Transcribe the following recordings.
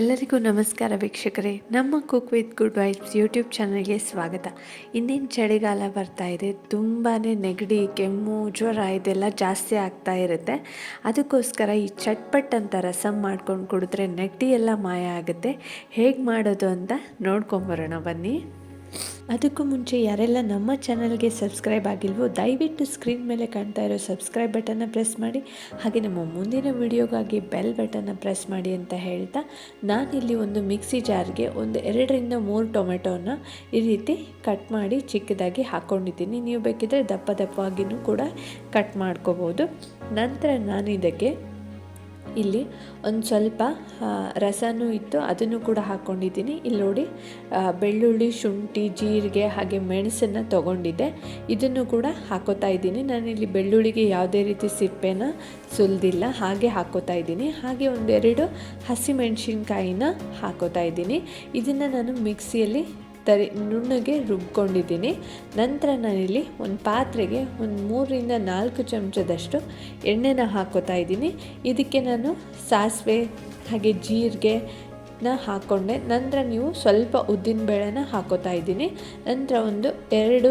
ಎಲ್ಲರಿಗೂ ನಮಸ್ಕಾರ ವೀಕ್ಷಕರೇ. ನಮ್ಮ cook with good wives YouTube ಚಾನಲ್ಗೆ ಸ್ವಾಗತ. ಇಂದಿನ ಚಳಿಗಾಲ ಬರ್ತಾ ಇದೆ ತುಂಬಾ ನೆಗಡಿ, ಕೆಮ್ಮು, ಜ್ವರ ಇದೆಲ್ಲ ಜಾಸ್ತಿ ಆಗ್ತಾ ಇರುತ್ತೆ. ಅದಕ್ಕೋಸ್ಕರ ಈ ಚಟ್ಪಟ್ ಅಂತ ರಸಮ್ ಮಾಡ್ಕೊಂಡು ಕುಡಿದ್ರೆ ನೆಗಡಿ ಎಲ್ಲ ಮಾಯ ಆಗುತ್ತೆ. ಹೇಗೆ ಮಾಡೋದು ಅಂತ ನೋಡ್ಕೊಂಬರೋಣ ಬನ್ನಿ. ಅದಕ್ಕೂ ಮುಂಚೆ ಯಾರೆಲ್ಲ ನಮ್ಮ ಚಾನಲ್ಗೆ ಸಬ್ಸ್ಕ್ರೈಬ್ ಆಗಿಲ್ವೋ, ದಯವಿಟ್ಟು ಸ್ಕ್ರೀನ್ ಮೇಲೆ ಕಾಣ್ತಾ ಇರೋ ಸಬ್ಸ್ಕ್ರೈಬ್ ಬಟನ್ನ ಪ್ರೆಸ್ ಮಾಡಿ. ಹಾಗೆ ನಮ್ಮ ಮುಂದಿನ ವಿಡಿಯೋಗಾಗಿ ಬೆಲ್ ಬಟನ್ನ ಪ್ರೆಸ್ ಮಾಡಿ ಅಂತ ಹೇಳ್ತಾ, ನಾನಿಲ್ಲಿ ಒಂದು ಮಿಕ್ಸಿ ಜಾರ್ಗೆ ಒಂದು ಎರಡರಿಂದ ಮೂರು ಟೊಮೆಟೋನ ಈ ರೀತಿ ಕಟ್ ಮಾಡಿ ಚಿಕ್ಕದಾಗಿ ಹಾಕ್ಕೊಂಡಿದ್ದೀನಿ ನೀವು ಬೇಕಿದ್ರೆ ದಪ್ಪ ದಪ್ಪವಾಗಿಯೂ ಕೂಡ ಕಟ್ ಮಾಡ್ಕೋಬೋದು. ನಂತರ ನಾನು ಇದಕ್ಕೆ ಇಲ್ಲಿ ಒಂದು ಸ್ವಲ್ಪ ರಸನೂ ಇತ್ತು, ಅದನ್ನು ಕೂಡ ಹಾಕ್ಕೊಂಡಿದ್ದೀನಿ ಇಲ್ಲಿ ನೋಡಿ ಬೆಳ್ಳುಳ್ಳಿ, ಶುಂಠಿ, ಜೀರಿಗೆ ಹಾಗೆ ಮೆಣಸನ್ನು ತೊಗೊಂಡಿದ್ದೆ. ಇದನ್ನು ಕೂಡ ಹಾಕೋತಾ ಇದ್ದೀನಿ. ನಾನಿಲ್ಲಿ ಬೆಳ್ಳುಳ್ಳಿಗೆ ಯಾವುದೇ ರೀತಿ ಸಿಪ್ಪೆನ ಸುಲಿದಿಲ್ಲ, ಹಾಗೆ ಹಾಕೋತಾ ಇದ್ದೀನಿ. ಹಾಗೆ ಒಂದೆರಡು ಹಸಿಮೆಣಸಿನ್ಕಾಯಿನ ಹಾಕೋತಾ ಇದ್ದೀನಿ. ಇದನ್ನು ನಾನು ಮಿಕ್ಸಿಯಲ್ಲಿ ತರಿ ನುಣ್ಣಗೆ ರುಬ್ಕೊಂಡಿದ್ದೀನಿ. ನಂತರ ನಾನಿಲ್ಲಿ ಒಂದು ಪಾತ್ರೆಗೆ ಒಂದು ಮೂರರಿಂದ ನಾಲ್ಕು ಚಮಚದಷ್ಟು ಎಣ್ಣೆನ ಹಾಕೋತಾ ಇದ್ದೀನಿ. ಇದಕ್ಕೆ ನಾನು ಸಾಸಿವೆ, ಹಾಗೆ ಜೀರಿಗೆ ನ ಹಾಕ್ಕೊಂಡೆ ನಂತರ ನೀವು ಸ್ವಲ್ಪ ಉದ್ದಿನಬೇಳೆನ ಹಾಕೋತಾ ಇದ್ದೀನಿ. ನಂತರ ಒಂದು ಎರಡು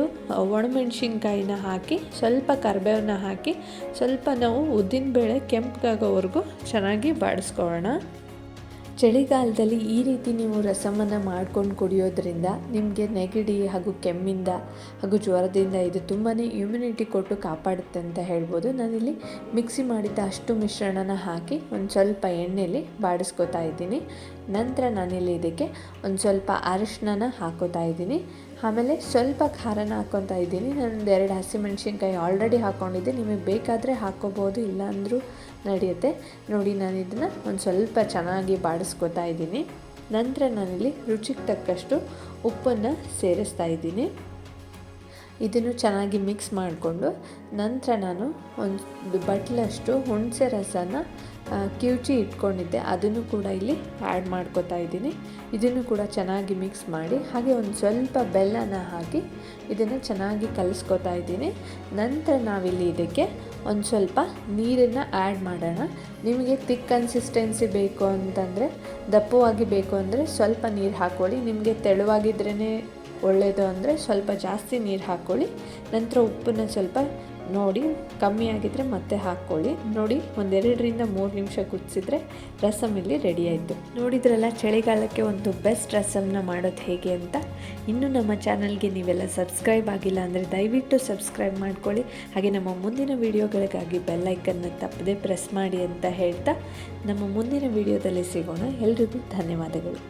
ಒಣಮೆಣ್ಸಿನ್ಕಾಯಿನ ಹಾಕಿ, ಸ್ವಲ್ಪ ಕರಿಬೇವನ್ನ ಹಾಕಿ, ಸ್ವಲ್ಪ ನಾವು ಉದ್ದಿನಬೇಳೆ ಕೆಂಪಗಾಗೋವರೆಗೂ ಚೆನ್ನಾಗಿ ಬಾಡಿಸ್ಕೊಳ್ಳೋಣ. ಚಳಿಗಾಲದಲ್ಲಿ ಈ ರೀತಿ ನೀವು ರಸಮನ್ನು ಮಾಡ್ಕೊಂಡು ಕುಡಿಯೋದ್ರಿಂದ ನಿಮಗೆ ನೆಗಡಿ ಹಾಗೂ ಕೆಮ್ಮಿಂದ ಹಾಗೂ ಜ್ವರದಿಂದ ಇದು ತುಂಬಾ ಇಮ್ಯುನಿಟಿ ಕೊಟ್ಟು ಕಾಪಾಡುತ್ತೆ ಅಂತ ಹೇಳ್ಬೋದು. ನಾನಿಲ್ಲಿ ಮಿಕ್ಸಿ ಮಾಡಿದ್ದ ಅಷ್ಟು ಮಿಶ್ರಣನ ಹಾಕಿ ಒಂದು ಸ್ವಲ್ಪ ಎಣ್ಣೆಯಲ್ಲಿ ಬಾಡಿಸ್ಕೊತಾ ಇದ್ದೀನಿ. ನಂತರ ನಾನಿಲ್ಲಿ ಇದಕ್ಕೆ ಒಂದು ಸ್ವಲ್ಪ ಅರಿಶಿನ ಹಾಕೋತಾ ಇದ್ದೀನಿ. ಆಮೇಲೆ ಸ್ವಲ್ಪ ಖಾರನ ಹಾಕ್ಕೊತಾ ಇದ್ದೀನಿ. ನಾನು ಎರಡು ಹಸಿಮೆಣ್ಸಿನ್ಕಾಯಿ ಆಲ್ರೆಡಿ ಹಾಕ್ಕೊಂಡಿದ್ದೆ ನಿಮಗೆ ಬೇಕಾದರೆ ಹಾಕ್ಕೋಬೋದು ಇಲ್ಲಾಂದರೂ ನಡೆಯುತ್ತೆ. ನೋಡಿ ನಾನು ಇದನ್ನು ಒಂದು ಸ್ವಲ್ಪ ಚೆನ್ನಾಗಿ ಬಾಡಿಸ್ಕೋತಾ ಇದ್ದೀನಿ. ನಂತರ ನಾನಿಲ್ಲಿ ರುಚಿಗೆ ತಕ್ಕಷ್ಟು ಉಪ್ಪನ್ನು ಸೇರಿಸ್ತಾ ಇದ್ದೀನಿ. ಇದನ್ನು ಚೆನ್ನಾಗಿ ಮಿಕ್ಸ್ ಮಾಡಿಕೊಂಡು ನಂತರ ನಾನು ಒಂದು ಬಟ್ಲಷ್ಟು ಹುಣಸೆ ರಸನ ಕಿವುಚಿ ಇಟ್ಕೊಂಡಿದ್ದೆ. ಅದನ್ನು ಕೂಡ ಇಲ್ಲಿ ಆ್ಯಡ್ ಮಾಡ್ಕೋತಾ ಇದ್ದೀನಿ. ಇದನ್ನು ಕೂಡ ಚೆನ್ನಾಗಿ ಮಿಕ್ಸ್ ಮಾಡಿ ಹಾಗೆ ಒಂದು ಸ್ವಲ್ಪ ಬೆಲ್ಲನ ಹಾಕಿ ಇದನ್ನು ಚೆನ್ನಾಗಿ ಕಲಿಸ್ಕೊತಾ ಇದ್ದೀನಿ. ನಂತರ ನಾವಿಲ್ಲಿ ಇದಕ್ಕೆ ಒಂದು ಸ್ವಲ್ಪ ನೀರನ್ನು ಆ್ಯಡ್ ಮಾಡೋಣ. ನಿಮಗೆ ತಿಕ್ ಕನ್ಸಿಸ್ಟೆನ್ಸಿ ಬೇಕು ಅಂತಂದರೆ, ದಪ್ಪವಾಗಿ ಬೇಕು ಅಂದರೆ ಸ್ವಲ್ಪ ನೀರು ಹಾಕ್ಕೊಳ್ಳಿ. ನಿಮಗೆ ತೆಳುವಾಗಿದ್ರೇ ಒಳ್ಳೆಯದು ಅಂದರೆ ಸ್ವಲ್ಪ ಜಾಸ್ತಿ ನೀರು ಹಾಕ್ಕೊಳ್ಳಿ ನಂತರ ಉಪ್ಪನ್ನು ಸ್ವಲ್ಪ ನೋಡಿ, ಕಮ್ಮಿ ಆಗಿದ್ದರೆ ಮತ್ತೆ ಹಾಕ್ಕೊಳ್ಳಿ ನೋಡಿ ಒಂದೆರಡರಿಂದ ಮೂರು ನಿಮಿಷ ಕುದಿಸಿದ್ರೆ ರಸಮ್ ಇಲ್ಲಿ ರೆಡಿ ಆಯಿತು. ನೋಡಿದ್ರಲ್ಲ, ಚಳಿಗಾಲಕ್ಕೆ ಒಂದು ಬೆಸ್ಟ್ ರಸಮ್ನ ಮಾಡೋದು ಹೇಗೆ ಅಂತ? ಇನ್ನು ನಮ್ಮ ಚಾನಲ್ಗೆ ನೀವೆಲ್ಲ ಸಬ್ಸ್ಕ್ರೈಬ್ ಆಗಿಲ್ಲ ಅಂದರೆ ದಯವಿಟ್ಟು ಸಬ್ಸ್ಕ್ರೈಬ್ ಮಾಡ್ಕೊಳ್ಳಿ. ಹಾಗೆ ನಮ್ಮ ಮುಂದಿನ ವೀಡಿಯೋಗಳಿಗಾಗಿ ಬೆಲ್ಲೈಕನ್ನ ತಪ್ಪದೆ ಪ್ರೆಸ್ ಮಾಡಿ ಅಂತ ಹೇಳ್ತಾ ನಮ್ಮ ಮುಂದಿನ ವೀಡಿಯೋದಲ್ಲಿ ಸಿಗೋಣ. ಎಲ್ರಿಗೂ ಧನ್ಯವಾದಗಳು.